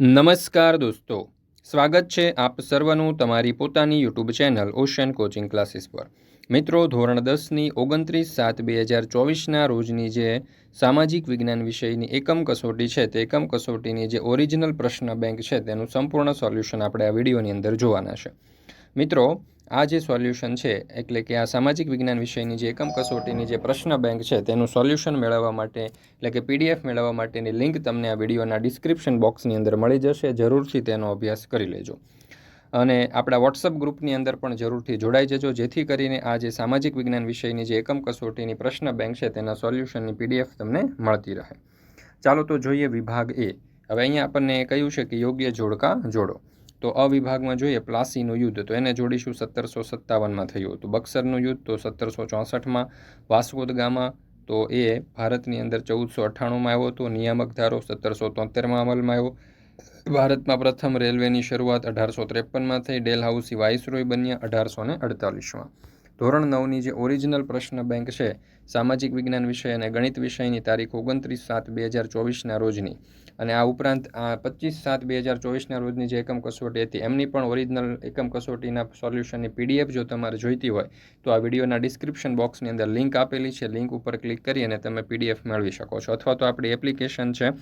નમસ્કાર દોસ્તો. સ્વાગત છે આપ સર્વનું તમારી પોતાની YouTube channel Ocean coaching classes પર. મિત્રો, ધોરણ દસની ઓગણત્રીસ સાત બે હજાર ચોવીસના રોજની જે સામાજિક વિજ્ઞાન વિષયની એકમ કસોટી છે, તે એકમ કસોટીની જે ઓરિજિનલ પ્રશ્ન બેંક છે, તેનું સંપૂર્ણ સોલ્યુશન આપણે આ વિડીયોની અંદર જોવાના છે. મિત્રો આ જે સોલ્યુશન છે, એટલે કે આ સામાજિક વિજ્ઞાન વિષયની જે એકમ કસોટીની જે પ્રશ્ન બેંક છે, તેનું સોલ્યુશન મેળવવા માટે, એટલે કે પીડીએફ મેળવવા માટેની લિંક તમને આ વિડીયોના ડિસ્ક્રિપ્શન બોક્સની અંદર મળી જશે. જરૂરથી તેનો અભ્યાસ કરી લેજો. અને આપણા વોટ્સઅપ ગ્રુપની અંદર પણ જરૂરથી જોડાઈ જજો, જેથી કરીને આ જે સામાજિક વિજ્ઞાન વિષયની જે એકમ કસોટીની પ્રશ્ન બેંક છે, તેના સોલ્યુશનની પીડીએફ તમને મળતી રહે. ચાલો તો જોઈએ વિભાગ એ. હવે અહીંયા આપણને કહ્યું છે કે યોગ્ય જોડકા જોડો. તો અ વિભાગમાં જોઈએ, પ્લાસીનું યુદ્ધ. તો એને જોડીશું સત્તરસો સત્તાવનમાં થયું હતું. બક્સરનું યુદ્ધ તો સત્તરસો ચોસઠમાં. વાસ્કોદ ગામા તો એ ભારતની અંદર ચૌદસો અઠ્ઠાણુંમાં આવ્યો હતો. નિયામક ધારો સત્તરસો તોતેરમાં અમલમાં આવ્યો. ભારતમાં પ્રથમ રેલવેની શરૂઆત અઢારસો ત્રેપનમાં થઈ. ડેલ હાઉસી વાઇસરોય બન્યા અઢારસો ને અડતાલીસમાં. ધોરણ નવની જે ઓરિજિનલ પ્રશ્ન બેંક છે, સામાજિક વિજ્ઞાન વિષય અને ગણિત વિષયની તારીખ ઓગણત્રીસ સાત બે હજાર ચોવીસના રોજની. અને આ ઉપરાંત આ પચીસ સાત બે હજાર ચોવીસના રોજની જે એકમ કસોટી હતી, એમની પણ ઓરિજિનલ એકમ કસોટીના સોલ્યુશનની પીડીએફ જો તમારે જોઈતી હોય, તો આ વિડીયોના ડિસ્ક્રિપ્શન બોક્સની અંદર લિંક આપેલી છે. લિંક ઉપર ક્લિક કરી અને તમે પીડીએફ મેળવી શકો છો. અથવા તો આપણી એપ્લિકેશન છે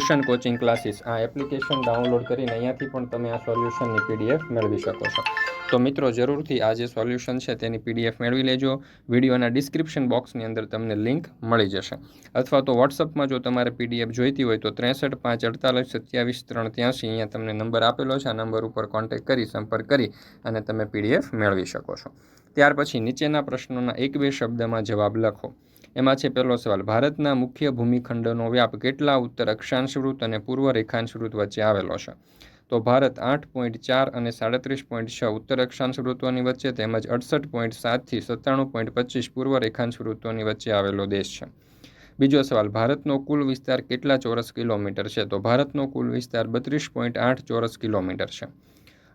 ઓશન કોચિંગ ક્લાસીસ આ એપ્લિકેશન ડાઉનલોડ કરીને અહીંયાથી પણ તમે આ સોલ્યુશનની પીડીએફ મેળવી શકો છો. તો મિત્રો, જરૂરથી આ જે સોલ્યુશન છે તેની પીડીએફ મેળવી લેજો. વિડીયોના ડિસ્ક્રિપ્શન બોક્સની અંદર તમને લિંક મળી જશે. અથવા તો વોટ્સઅપમાં જો તમારે પીડીએફ જોઈતી હોય તો ત્રેસઠ પાંચ અડતાલીસ સત્યાવીસ ત્રણ ત્યાંસી અહીંયા તમને નંબર આપેલો છે. આ નંબર ઉપર કોન્ટેક્ટ કરી, સંપર્ક કરી અને તમે પીડીએફ મેળવી શકો છો. ત્યાર પછી નીચેના પ્રશ્નોના એક બે શબ્દમાં જવાબ લખો. એમાં છે પહેલો સવાલ, ભારતના મુખ્ય ભૂમિખંડનો વ્યાપ કેટલા ઉત્તર અક્ષાંશવૃત અને પૂર્વ રેખાંશવૃત વચ્ચે આવેલો છે? તો ભારત આઠ પોઈન્ટ ચાર અને સાડત્રીસ પોઈન્ટ છ ઉત્તર અક્ષાંશ વૃત્તોની વચ્ચે તેમજ અડસઠ પોઈન્ટ સાતથી સત્તાણું પોઈન્ટ પચીસ પૂર્વ રેખાંશ વૃત્તોની વચ્ચે આવેલો દેશ છે. બીજો સવાલ, ભારતનો કુલ વિસ્તાર કેટલા ચોરસ કિલોમીટર છે? તો ભારતનો કુલ વિસ્તાર બત્રીસ પોઈન્ટ આઠ ચોરસ કિલોમીટર છે.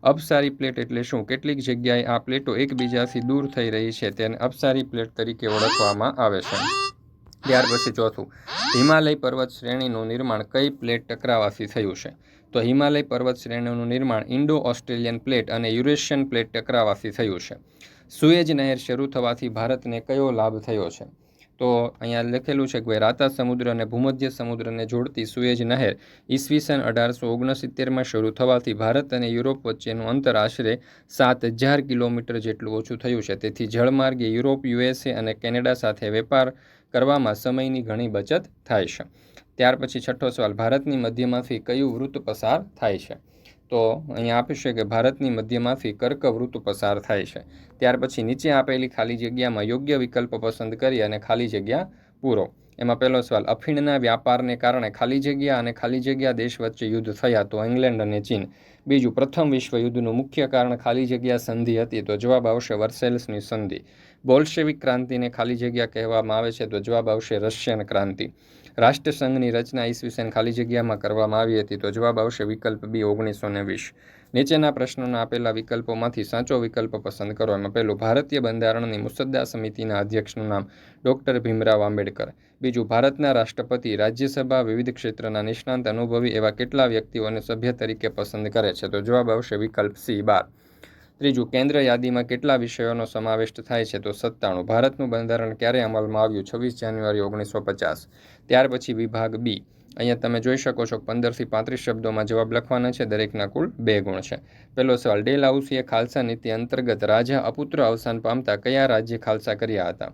અપસારી પ્લેટ એટલે શું? કેટલીક જગ્યાએ આ પ્લેટો એકબીજાથી દૂર થઈ રહી છે તેને અપસારી પ્લેટ તરીકે ઓળખવામાં આવે છે. ત્યાર પછી ચોથું, હિમાલય પર્વત શ્રેણીનું નિર્માણ કઈ પ્લેટ ટકરાવાથી થયું છે? તો હિમાલય પર્વત શ્રેણીનું નિર્માણ ઇન્ડો ઓસ્ટ્રેલિયન પ્લેટ અને યુરેશિયન પ્લેટ ટકરાવાથી થયું છે. સુએજ નહેર શરૂ થવાથી ભારતને કયો લાભ થયો છે? તો અહીંયા લખેલું છે કે રાતા સમુદ્ર અને ભૂમધ્ય સમુદ્રને જોડતી સુએજ નહેર ઈસવીસન અઢારસો ઓગણસિત્તેરમાં શરૂ થવાથી ભારત અને યુરોપ વચ્ચેનું અંતર આશરે સાત હજાર કિલોમીટર જેટલું ઓછું થયું છે. તેથી જળમાર્ગે યુરોપ યુએસએ અને કેનેડા સાથે વેપાર કરવામાં સમયની ઘણી બચત થાય છે. ત્યાર પછી છઠ્ઠો સવાલ, ભારતની મધ્યમાંથી કયું વૃત્ત પસાર થાય છે? તો અહીંયા આપ્યું કે ભારતની મધ્યમાંથી કર્કવૃત્ત પસાર થાય છે. ત્યાર પછી નીચે આપેલી ખાલી જગ્યામાં યોગ્ય વિકલ્પ પસંદ કરી અને ખાલી જગ્યા પૂરો. એમાં પહેલો સવાલ, અફીણના વ્યાપારને કારણે ખાલી જગ્યા અને ખાલી જગ્યા દેશ વચ્ચે યુદ્ધ થયા તો ઇંગ્લેન્ડ અને ચીન? બીજું, પ્રથમ વિશ્વ યુદ્ધનું મુખ્ય કારણ ખાલી જગ્યા સંધિ હતી તો જવાબ આવશે વર્સેલ્સની સંધિ. બોલ્શેવિક ક્રાંતિને ખાલી જગ્યા કહેવામાં આવે છે તો જવાબ આવશે રશિયન ક્રાંતિ. રાષ્ટ્રસંઘની રચના ઈસવીસન ખાલી જગ્યામાં કરવામાં આવી હતી, તો જવાબ આવશે વિકલ્પ બી ઓગણીસો ને વીસ. નીચેના પ્રશ્નોના આપેલા વિકલ્પોમાંથી સાચો વિકલ્પ પસંદ કરો. એમાં પહેલું, ભારતીય બંધારણની મુસદ્દા સમિતિના અધ્યક્ષનું નામ ડૉક્ટર ભીમરાવ આંબેડકર. બીજું, ભારતના રાષ્ટ્રપતિ, રાજ્યસભા, વિવિધ ક્ષેત્રના નિષ્ણાંત અનુભવી એવા કેટલા વ્યક્તિઓને સભ્ય તરીકે પસંદ કરે છે? તો જવાબ આવશે વિકલ્પ સી બાર. ત્રીજું, કેન્દ્ર યાદીમાં કેટલા વિષયોનો સમાવેશ થાય છે? તો સત્તાણું, ભારતનું બંધારણ ક્યારે અમલમાં આવ્યું? છવ્વીસ જાન્યુઆરી, ઓગણીસો પચાસ. ત્યાર પછી વિભાગ બી. અહીંયા તમે જોઈ શકો છો પંદરથી પાંત્રીસ શબ્દોમાં જવાબ લખવાના છે. દરેકના કુલ બે ગુણ છે. પહેલો સવાલ, ડેલ હાઉસીએ ખાલસા નીતિ અંતર્ગત રાજા અપુત્ર અવસાન પામતા કયા રાજ્ય ખાલસા કર્યા હતા?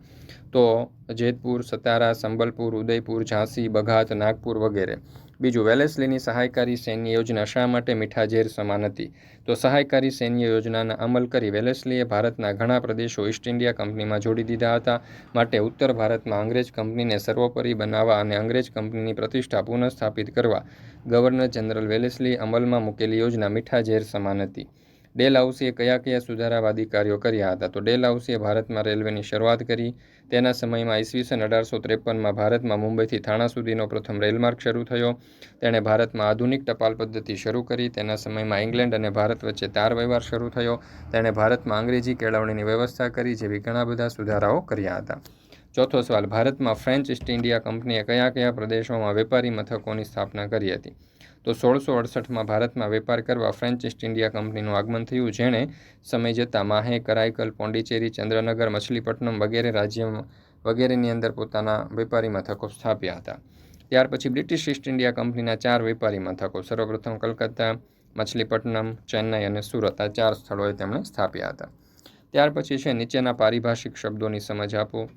તો જેતપુર, સતારા, સંબલપુર, ઉદયપુર, ઝાંસી, બઘાત, નાગપુર વગેરે. બીજું વેલેસ્લીની સહાયકારી સૈન્ય યોજના શા માટે મીઠા ઝેર સમાન હતી? તો સહાયકારી સૈન્ય યોજનાના અમલ કરી વેલેસ્લીએ ભારતના ઘણા પ્રદેશો ઈસ્ટ ઇન્ડિયા કંપનીમાં જોડી દીધા હતા. માટે ઉત્તર ભારતમાં અંગ્રેજ કંપનીને સર્વોપરી બનાવવા અને અંગ્રેજ કંપનીની પ્રતિષ્ઠા પુનઃસ્થાપિત કરવા ગવર્નર જનરલ વેલેસ્લીએ અમલમાં મૂકેલી યોજના મીઠા ઝેર સમાન હતી. ડેલ હાઉસીએ કયા કયા સુધારાવાદી કાર્યો કર્યા હતા? તો ડેલ હાઉસીએ ભારતમાં રેલવેની શરૂઆત કરી. તેના સમયમાં ઈસવીસન અઢારસો ત્રેપનમાં ભારતમાં મુંબઈથી થાણા સુધીનો પ્રથમ રેલમાર્ગ શરૂ થયો. તેણે ભારતમાં આધુનિક ટપાલ પદ્ધતિ શરૂ કરી. તેના સમયમાં ઇંગ્લેન્ડ અને ભારત વચ્ચે તાર વ્યવહાર શરૂ થયો. તેણે ભારતમાં અંગ્રેજી કેળવણીની વ્યવસ્થા કરી, જેવી ઘણા બધા સુધારાઓ કર્યા હતા. ચોથો સવાલ, ભારતમાં ફ્રેન્ચ ઇસ્ટ ઇન્ડિયા કંપનીએ કયા કયા પ્રદેશોમાં વેપારી મથકોની સ્થાપના કરી હતી? તો સોળસો અડસઠમાં ભારતમાં વેપાર કરવા ફ્રેન્ચ ઇસ્ટ ઇન્ડિયા કંપનીનું આગમન થયું, જેણે સમય જતાં માહે કરાઈકલ પોંડિચેરી, ચંદ્રનગર, મછલીપટ્ટનમ વગેરે રાજ્યમાં, વગેરેની અંદર પોતાના વેપારી મથકો સ્થાપ્યા હતા. ત્યાર પછી બ્રિટિશ ઇસ્ટ ઇન્ડિયા કંપનીના ચાર વેપારી મથકો સર્વપ્રથમ કલકત્તા, મછલીપટ્ટનમ, ચેન્નઈ અને સુરત આ ચાર સ્થળોએ તેમણે સ્થાપ્યા હતા. ત્યાર પછી છે નીચેના પારિભાષિક શબ્દોની સમજ આપો.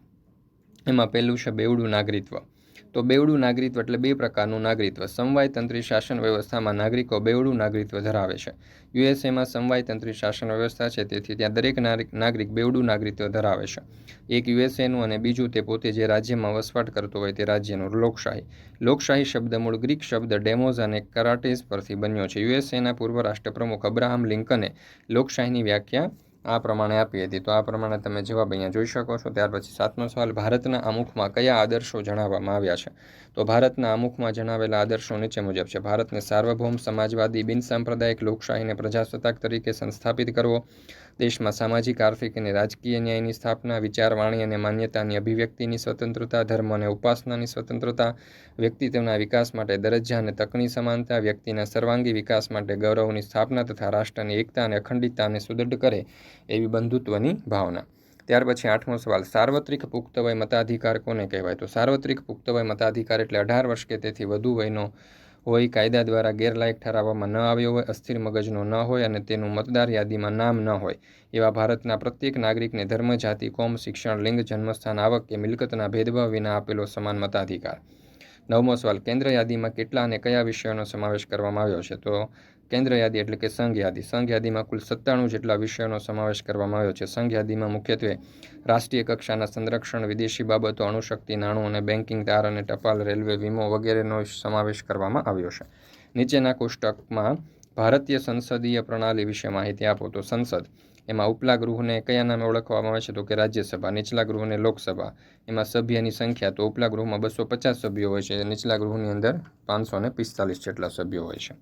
એમાં પહેલું છે બેવડું નાગરિત્વ. તો બેવડું નાગરિત્વ એટલે બે પ્રકારનું નાગરિત્વ. સમવાયતંત્રી શાસન વ્યવસ્થામાં નાગરિકો બેવડું નાગરિત્વ ધરાવે છે. યુએસએમાં સમવાયતંત્રી શાસન વ્યવસ્થા છે, તેથી ત્યાં દરેક નાગરિક બેવડું નાગરિત્વ ધરાવે છે. એક યુએસએનું અને બીજું તે પોતે જે રાજ્યમાં વસવાટ કરતો હોય તે રાજ્યનું લોકશાહી. લોકશાહી શબ્દ મૂળ ગ્રીક શબ્દ ડેમોઝ અને કરાટેઝ પરથી બન્યો છે. યુએસએના પૂર્વ રાષ્ટ્રપ્રમુખ અબ્રાહમ લિંકને લોકશાહીની વ્યાખ્યા આ પ્રમાણે આપી હતી. તો આ પ્રમાણે તમે જવાબ અહીંયા જોઈ શકો છો. ત્યાર પછી સાતમો સવાલ, ભારતના આમુખમાં કયા આદર્શો જણાવવામાં આવ્યા છે? તો ભારતના આમુખમાં જણાવેલા આદર્શો નીચે મુજબ છે. ભારતને સાર્વભૌમ સમાજવાદી બિનસાંપ્રદાયિક લોકશાહીને પ્રજાસત્તાક તરીકે સંસ્થાપિત કરવો દેશમાં સામાજિક, આર્થિક અને રાજકીય ન્યાયની સ્થાપના, વિચારવાણી અને માન્યતાની અભિવ્યક્તિની સ્વતંત્રતા, ધર્મ અને ઉપાસનાની સ્વતંત્રતા વ્યક્તિત્વના વિકાસ માટે દરજ્જા અને તકની સમાનતા, વ્યક્તિના સર્વાંગી વિકાસ માટે ગૌરવની સ્થાપના તથા રાષ્ટ્રની એકતા અને અખંડિતતાને સુદૃઢ કરે એવી બંધુત્વની ભાવના. ત્યાર પછી આઠમો સવાલ, સાર્વત્રિક પુખ્ત વય મતાધિકાર કોને કહેવાય? તો સાર્વત્રિક પુખ્ત વય મતાધિકાર એટલે અઢાર વર્ષ કે તેથી વધુ વયનો હોય, કાયદા દ્વારા ગેરલાયક ઠરાવવામાં ન આવ્યો હોય, અસ્થિર મગજનો ન હોય અને તેનું મતદાર યાદીમાં નામ ન હોય. એવા ભારતના પ્રત્યેક નાગરિકને ધર્મ, જાતિ, કોમ, શિક્ષણ, લિંગ, જન્મસ્થાન, આવક કે મિલકતના ભેદભાવ વિના આપેલો સમાન મતાધિકાર. નવમો સવાલ, કેન્દ્ર યાદીમાં કેટલા અને કયા વિષયોનો સમાવેશ કરવામાં આવ્યો છે? તો કેન્દ્ર યાદી એટલે કે સંઘ યાદી સંઘ યાદીમાં કુલ સત્તાણું જેટલા વિષયોનો સમાવેશ કરવામાં આવ્યો છે. સંઘ યાદીમાં મુખ્યત્વે રાષ્ટ્રીય કક્ષાના સંરક્ષણ, વિદેશી બાબતો, અણુશક્તિ, નાણું અને બેન્કિંગ તાર અને ટપાલ, રેલવે વીમો વગેરેનો સમાવેશ કરવામાં આવ્યો છે. નીચેના કોષ્ટકમાં ભારતીય સંસદીય પ્રણાલી વિશે માહિતી આપો તો સંસદ. એમાં ઉપલા ગૃહને કયા નામે ઓળખવામાં આવે છે તો કે રાજ્યસભા, નીચલા ગૃહને લોકસભા. એમાં સભ્યની સંખ્યા તો ઉપલા ગૃહમાં બસો પચાસ સભ્યો હોય છે, નીચલા ગૃહની અંદર પાંચસો ને પિસ્તાલીસ જેટલા સભ્યો હોય છે.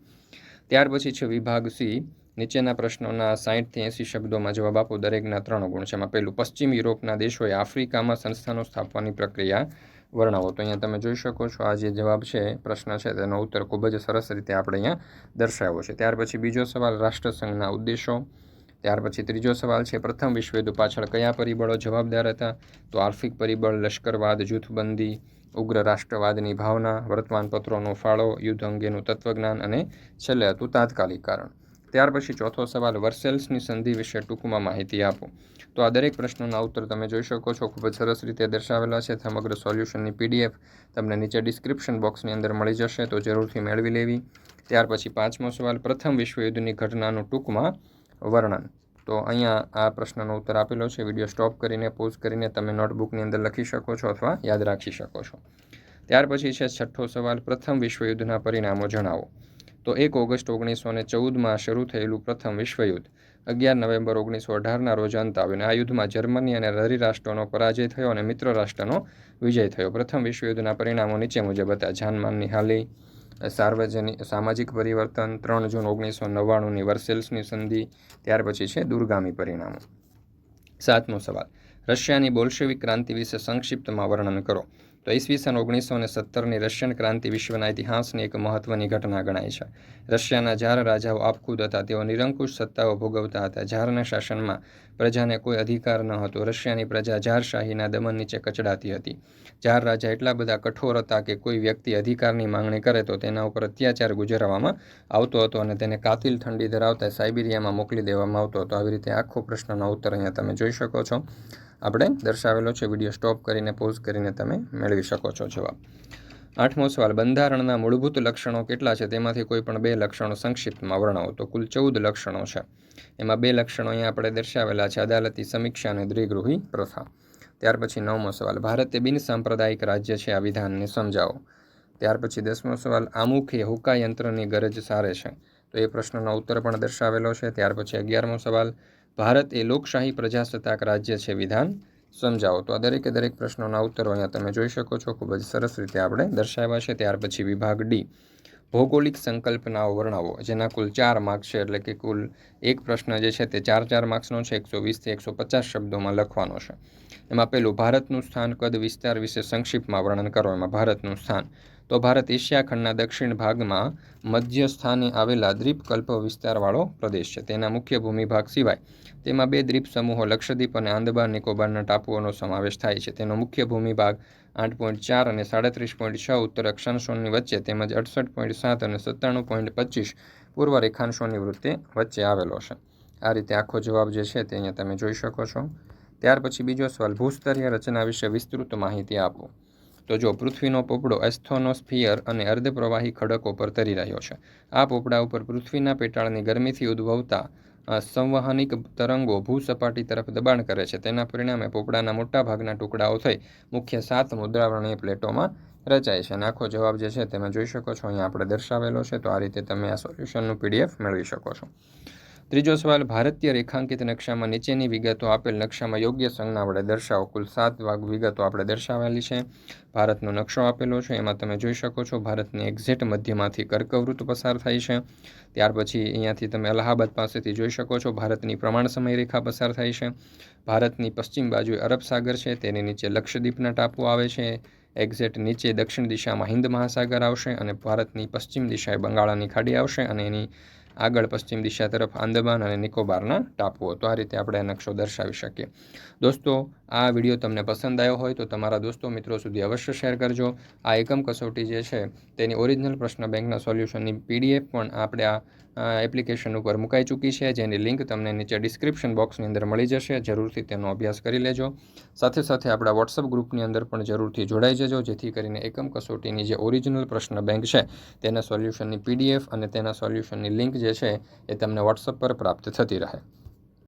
ત્યાર પછી છે વિભાગ સી. નીચેના પ્રશ્નોના સાહીઠથી એંસી શબ્દોમાં જવાબ આપો. દરેકના ત્રણ ગુણ છે. એમાં પહેલું, પશ્ચિમ યુરોપના દેશોએ આફ્રિકામાં સંસ્થાનો સ્થાપવાની પ્રક્રિયા વર્ણવો. તો અહીંયા તમે જોઈ શકો છો, આ જે જવાબ છે, પ્રશ્ન છે, તેનો ઉત્તર ખૂબ જ સરસ રીતે આપણે અહીંયા દર્શાવ્યો છે. ત્યાર પછી બીજો સવાલ, રાષ્ટ્રસંઘના ઉદ્દેશો. ત્યાર પછી ત્રીજો સવાલ છે, પ્રથમ વિશ્વયુદ્ધ પાછળ કયા પરિબળો જવાબદાર હતા? તો આર્થિક પરિબળ, લશ્કરવાદ, જૂથબંધી ઉગ્ર રાષ્ટ્રવાદની ભાવના, વર્તમાનપત્રોનો ફાળો, યુદ્ધ અંગેનું તત્વજ્ઞાન અને છેલ્લે હતું તાત્કાલિક કારણ. ત્યાર પછી ચોથો સવાલ વર્સેલ્સની સંધિ વિશે ટૂંકમાં માહિતી આપો. તો આ દરેક પ્રશ્નોના ઉત્તર તમે જોઈ શકો છો. ખૂબ જ સરસ રીતે દર્શાવેલા છે. સમગ્ર સોલ્યુશનની પીડીએફ તમને નીચે ડિસ્ક્રિપ્શન બોક્સની અંદર મળી જશે, તો જરૂરથી મેળવી લેવી. ત્યાર પછી પાંચમો સવાલ, પ્રથમ વિશ્વયુદ્ધની ઘટનાનું ટૂંકમાં વર્ણન. તો અહીંયા આ પ્રશ્નનો ઉત્તર આપેલો છે. વીડિયો સ્ટોપ કરીને, પોઝ કરીને તમે નોટબુકની અંદર લખી શકો છો અથવા યાદ રાખી શકો છો. ત્યાર પછી છે છઠ્ઠો સવાલ, પ્રથમ વિશ્વયુદ્ધના પરિણામો જણાવો. તો એક ઓગસ્ટ ઓગણીસો ને ચૌદમાં શરૂ થયેલું પ્રથમ વિશ્વયુદ્ધ. અગિયાર નવેમ્બર ઓગણીસો અઢારના રોજ અંત આવ્યો અને આ યુદ્ધમાં જર્મની અને રરી રાષ્ટ્રોનો પરાજય થયો અને મિત્ર રાષ્ટ્રનો વિજય થયો. પ્રથમ વિશ્વયુદ્ધના પરિણામો નીચે મુજબ હતા. જાનમાનની હાલી સાર્વજનિક સામાજિક પરિવર્તન ત્રણ જૂન ઓગણીસો નવ્વાણુંની વર્સેલ્સની સંધિ, ત્યાર પછી છે દુર્ગામી પરિણામો. સાતમો સવાલ. રશિયાની બોલ્શેવિક ક્રાંતિ વિશે સંક્ષિપ્તમાં વર્ણન કરો. તો ઈસવીસન ઓગણીસો ને સત્તરની રશિયન ક્રાંતિ વિશ્વના ઇતિહાસની એક મહત્વની ઘટના ગણાય છે. રશિયાના જાર રાજાઓ આપખુદ હતા. તેઓ નિરંકુશ સત્તાઓ ભોગવતા હતા. જારના શાસનમાં પ્રજાને કોઈ અધિકાર ન હતો. રશિયાની પ્રજા જારશાહીના દમન નીચે કચડાતી હતી. જાર રાજા એટલા બધા કઠોર હતા કે કોઈ વ્યક્તિ અધિકારની માંગણી કરે તો તેના ઉપર અત્યાચાર ગુજારવામાં આવતો હતો અને તેને કાતિલ ઠંડી ધરાવતા સાઇબિરિયામાં મોકલી દેવામાં આવતો હતો. આવી રીતે આખો પ્રશ્નનો ઉત્તર અહીંયા તમે જોઈ શકો છો. આપણે દર્શાવેલો છે વીડિયો સ્ટોપ કરીને, પોઝ કરીને તમે મેળવી શકો છો જવાબ. આઠમો સવાલ, બંધારણના મૂળભૂત લક્ષણો કેટલા છે? તેમાંથી કોઈ પણ બે લક્ષણો સંક્ષિપ્તમાં વર્ણવો. તો કુલ ચૌદ લક્ષણો છે. એમાં બે લક્ષણો અહીંયા આપણે દર્શાવેલા છે, અદાલતી સમીક્ષા અને દ્વિગૃહી પ્રથા. ત્યાર પછી નવમો સવાલ, ભારત એ બિન સાંપ્રદાયિક રાજ્ય છે, આ વિધાનને સમજાવો. ત્યાર પછી દસમો સવાલ, આમુખે હુકાયંત્રની ગરજ સારે છે? તો એ પ્રશ્નનો ઉત્તર પણ દર્શાવેલો છે. ત્યાર પછી અગિયારમો સવાલ ભારત એ લોકશાહી પ્રજાસત્તાક રાજ્ય છે વિધાન. સમજાવો. તો આ દરેકે દરેક પ્રશ્નોના ઉત્તરો અહીંયા તમે જોઈ શકો છો. ખૂબ જ સરસ રીતે આપણે દર્શાવ્યા છે. ત્યાર પછી વિભાગ ડી. ભૌગોલિક સંકલ્પનાઓ વર્ણવો, જેના કુલ ચાર માર્ક્સ છે, એટલે કે કુલ એક પ્રશ્ન જે છે તે ચાર ચાર માર્ક્સનો છે. એકસો વીસથી એકસો પચાસ શબ્દોમાં લખવાનો છે. એમાં પહેલું, ભારતનું સ્થાન કદ વિસ્તાર વિશે સંક્ષિપ્તમાં વર્ણન કરો. એમાં ભારતનું સ્થાન તો ભારત એશિયા ખંડના દક્ષિણ ભાગમાં મધ્ય સ્થાને આવેલા દ્વીપકલ્પ વિસ્તારવાળો પ્રદેશ છે. તેના મુખ્ય ભૂમિભાગ સિવાય તેમાં બે દ્વીપ સમૂહો લક્ષદ્વીપ અને આંદબાર નિકોબારના ટાપુઓનો સમાવેશ થાય છે. તેનો મુખ્ય ભૂમિભાગ આઠ પોઈન્ટ ચાર અને સાડત્રીસ પોઈન્ટ છ ઉત્તર અક્ષાંશોની વચ્ચે તેમજ અડસઠ પોઈન્ટ સાત અને સત્તાણું પોઈન્ટ પચીસ પૂર્વ રેખાંશોની વૃત્તિ વચ્ચે આવેલો છે. આ રીતે આખો જવાબ જે છે તે અહીંયા તમે જોઈ શકો છો. ત્યાર પછી બીજો સવાલ, ભૂસ્તરીય રચના વિશે વિસ્તૃત માહિતી આપો. તો જો પૃથ્વીનો પોપડો એસ્થોનોસ્ફિયર અને અર્ધપ્રવાહી ખડકો પર તરી રહ્યો છે. આ પોપડા ઉપર પૃથ્વીના પેટાળની ગરમીથી ઉદ્ભવતા સંવહનિક તરંગો ભૂસપાટી તરફ દબાણ કરે છે. તેના પરિણામે પોપડાના મોટા ભાગના ટુકડાઓ થઈ મુખ્ય સાત મુદ્રાવરણીય પ્લેટોમાં રચાય છે. અને આખો જવાબ જે છે તમે જોઈ શકો છો. અહીંયા આપણે દર્શાવેલો છે. તો આ રીતે તમે આ સોલ્યુશનનું પીડીએફ મેળવી શકો છો. ત્રીજો સવાલ, ભારતીય રેખાંકિત નકશામાં નીચેની વિગતો આપેલ નકશામાં યોગ્ય સંજ્ઞા વડે દર્શાવો. કુલ સાત ભાગ વિગતો આપણે દર્શાવેલી છે. ભારતનો નકશો આપેલો છે. એમાં તમે જોઈ શકો છો, ભારતની એક્ઝેટ મધ્યમાંથી કર્કવૃત્ત પસાર થાય છે. ત્યાર પછી અહીંયાથી તમે અલ્હાબાદ પાસેથી જોઈ શકો છો, ભારતની પ્રમાણ સમય રેખા પસાર થાય છે. ભારતની પશ્ચિમ બાજુએ અરબ સાગર છે. તેની નીચે લક્ષદ્વીપના ટાપુ આવે છે. એક્ઝેટ નીચે દક્ષિણ દિશામાં હિન્દ મહાસાગર આવશે અને ભારતની પશ્ચિમ દિશાએ બંગાળાની ખાડી આવશે અને એની આગળ પશ્ચિમ દિશા તરફ આંદમાન અને નિકોબારના ટાપુઓ. તો આ રીતે આપણે નકશો દર્શાવી શકીએ. દોસ્તો, આ વીડિયો તમને પસંદ આવ્યો હોય તો તમારા દોસ્તો મિત્રો સુધી અવશ્ય શેર કરજો. આ એકમ કસોટી જે છે, તેની ઓરિજિનલ પ્રશ્ન બેંકના સોલ્યુશનની પીડીએફ પણ આપણે આ એપ્લિકેશન ઉપર મુકાઈ ચૂકી છે. જેની લિંક તમને નીચે ડિસ્ક્રિપ્શન બોક્સની અંદર મળી જશે. જરૂરથી તેનો અભ્યાસ કરી લેજો. સાથે સાથે આપણા વોટ્સઅપ ગ્રુપની અંદર પણ જરૂરથી જોડાઈ જજો, જેથી કરીને એકમ કસોટીની જે ઓરિજિનલ પ્રશ્ન બેંક છે, તેના સોલ્યુશનની પીડીએફ અને તેના સોલ્યુશનની લિંક જે છે એ તમને વોટ્સઅપ પર પ્રાપ્ત થતી રહે.